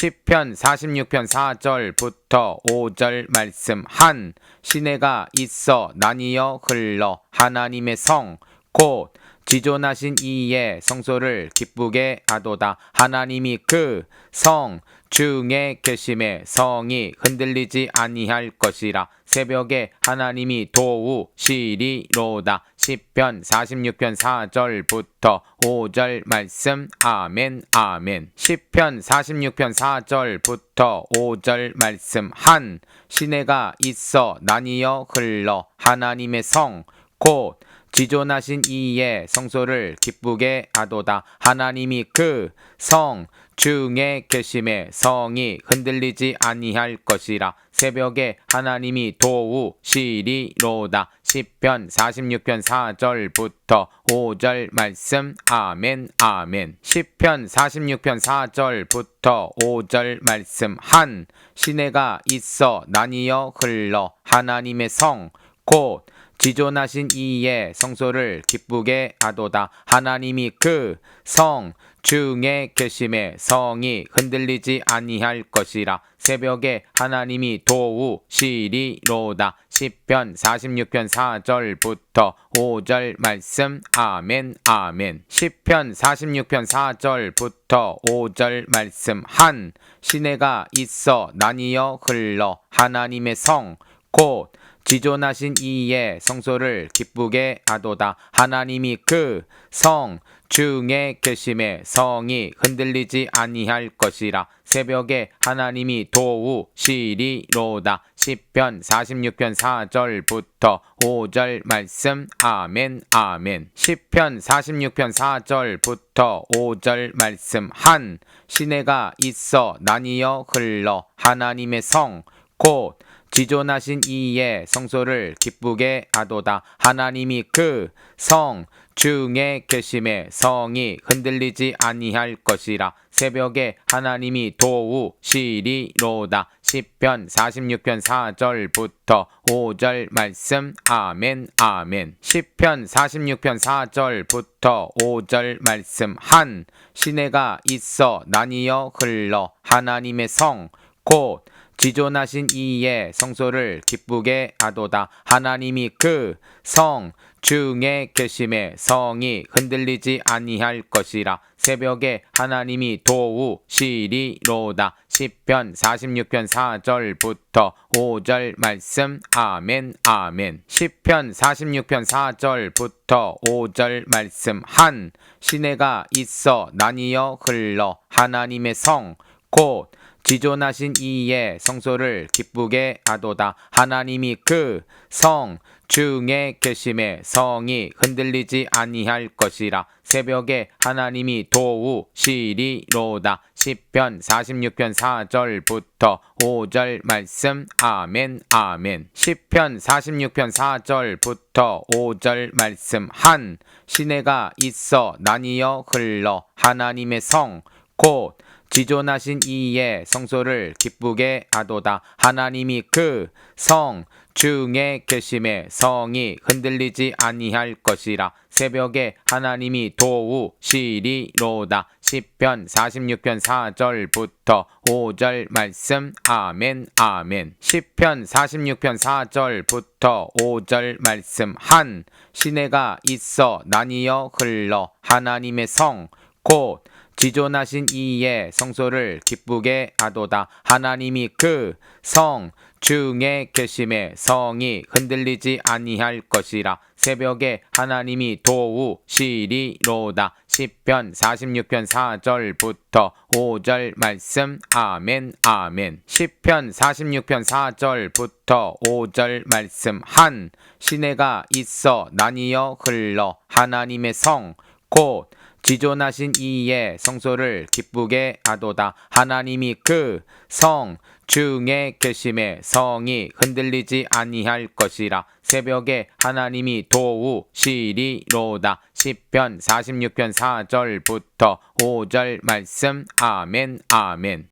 시편 46편 4절부터 5절 말씀. 한 시내가 있어 나뉘어 흘러 하나님의 성 곧 지존하신 이의 성소를 기쁘게 하도다. 하나님이 그 성 중에 계심에 성이 흔들리지 아니할 것이라. 새벽에 하나님이 도우시리로다 시편 46편 4절부터 5절 말씀. 아멘 아멘. 시편 46편 4절부터 5절 말씀. 한 시내가 있어 나뉘어 흘러 하나님의 성. 곧 지존하신 이의 성소를 기쁘게 하도다. 하나님이 그 성 중에 계심에 성이 흔들리지 아니할 것이라 새벽에 하나님이 도우시리로다. 시편 46편 4절부터 5절 말씀. 아멘 아멘. 시편 46편 4절부터 5절 말씀. 한 시내가 있어 나뉘어 흘러 하나님의 성곧 지존하신 이의 성소를 기쁘게 하도다. 하나님이 그 성 중에 계심에 성이 흔들리지 아니할 것이라. 새벽에 하나님이 도우시리로다. 시편 46편 4절부터 5절 말씀. 아멘 아멘. 시편 46편 4절부터 5절 말씀. 한 시내가 있어 나뉘어 흘러 하나님의 성곧 지존하신 이의 성소를 기쁘게 하도다. 하나님이 그 성 중에 계심에 성이 흔들리지 아니할 것이라. 새벽에 하나님이 도우시리로다. 시편 46편 4절부터 5절 말씀. 아멘 아멘. 시편 46편 4절부터 5절 말씀. 한 시내가 있어 나뉘어 흘러 하나님의 성곧 지존하신 이의 성소를 기쁘게 하도다. 하나님이 그 성 중에 계심에 성이 흔들리지 아니할 것이라. 새벽에 하나님이 도우시리로다. 시편 46편 4절부터 5절 말씀. 아멘 아멘. 시편 46편 4절부터 5절 말씀. 한 시내가 있어 나뉘어 흘러 하나님의 성 곧 지존하신 이의 성소를 기쁘게 하도다. 하나님이 그 성 중에 계심에 성이 흔들리지 아니할 것이라. 새벽에 하나님이 도우시리로다. 시편 46편 4절부터 5절 말씀. 아멘 아멘. 시편 46편 4절부터 5절 말씀. 한 시내가 있어 나뉘어 흘러 하나님의 성곧 지존하신 이의 성소를 기쁘게 하도다. 하나님이 그 성 중에 계심에 성이 흔들리지 아니할 것이라. 새벽에 하나님이 도우시리로다. 시편 46편 4절부터 5절 말씀. 아멘 아멘. 시편 46편 4절부터 5절 말씀. 한 시내가 있어 나뉘어 흘러 하나님의 성곧 지존하신 이의 성소를 기쁘게 하도다. 하나님이 그 성 중에 계심에 성이 흔들리지 아니할 것이라. 새벽에 하나님이 도우시리로다. 시편 46편 4절부터 5절 말씀. 아멘 아멘. 시편 46편 4절부터 5절 말씀. 한 시내가 있어 나뉘어 흘러 하나님의 성곧 지존하신 이의 성소를 기쁘게 하도다. 하나님이 그 성 중에 계심에 성이 흔들리지 아니할 것이라. 새벽에 하나님이 도우시리로다. 시편 46편 4절부터 5절 말씀. 아멘 아멘. 시편 46편 4절부터 5절 말씀. 한 시내가 있어 나뉘어 흘러 하나님의 성곧 지존하신 이의 성소를 기쁘게 하도다. 하나님이 그 성 중에 계심에 성이 흔들리지 아니할 것이라. 새벽에 하나님이 도우시리로다. 시편 46편 4절부터 5절 말씀. 아멘 아멘